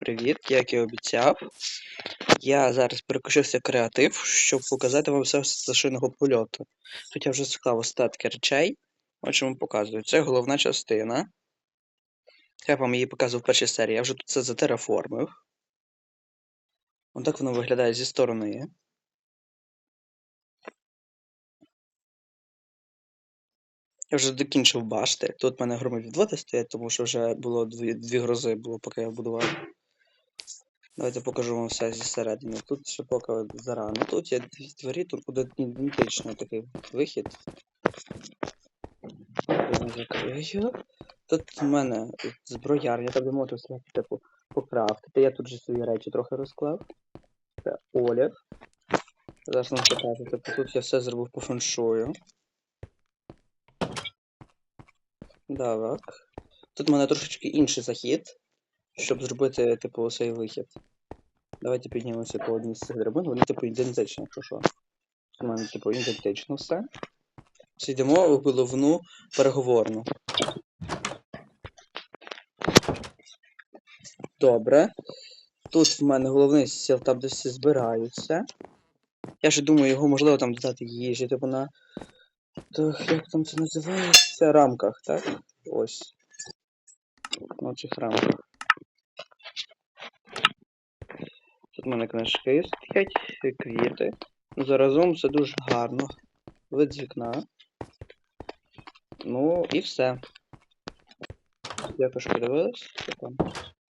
Привіт, як і обіцяв. Я зараз переключився в креатив, щоб показати вам все з пташиного польоту. Тут я вже склав остатки речей. Ось вам показую. Це головна частина. Я вам її показував в першій серії. Я вже тут це затераформив. Отак воно виглядає зі сторони. Я вже докінчив башти. Тут в мене громові відводи стоять, тому що вже було дві, дві грози, було, поки я будував. Давайте покажу вам все зі середини. Тут ще поки зарано. Тут є дві двері, тут буде ідентичний такий вихід. Я закрию. Тут в мене зброяр, я так би можу сказати, типу, покрафтити. Я тут же свої речі трохи розклав. Це Олів. Зараз вам покажу. Тобто тут я все зробив по феншую. Так. Тут в мене трошечки інший захід, щоб зробити, типу, цей вихід. Давайте піднімемося по одній з цих драбин, вони типу ідентичні, якщо що. У мене, типу, ідентично все. Йдемо в головну переговорну. Добре. Тут в мене головний сіл там всі збираються. Я ж думаю, його можливо там додати їжі, типу на. Так, як там це називається? Рамках, так? Ось. На цих рамках. Тут в мене книжки стоять, квіти. Заразом все дуже гарно. Вид з вікна. Ну і все. Дякую, що подивились.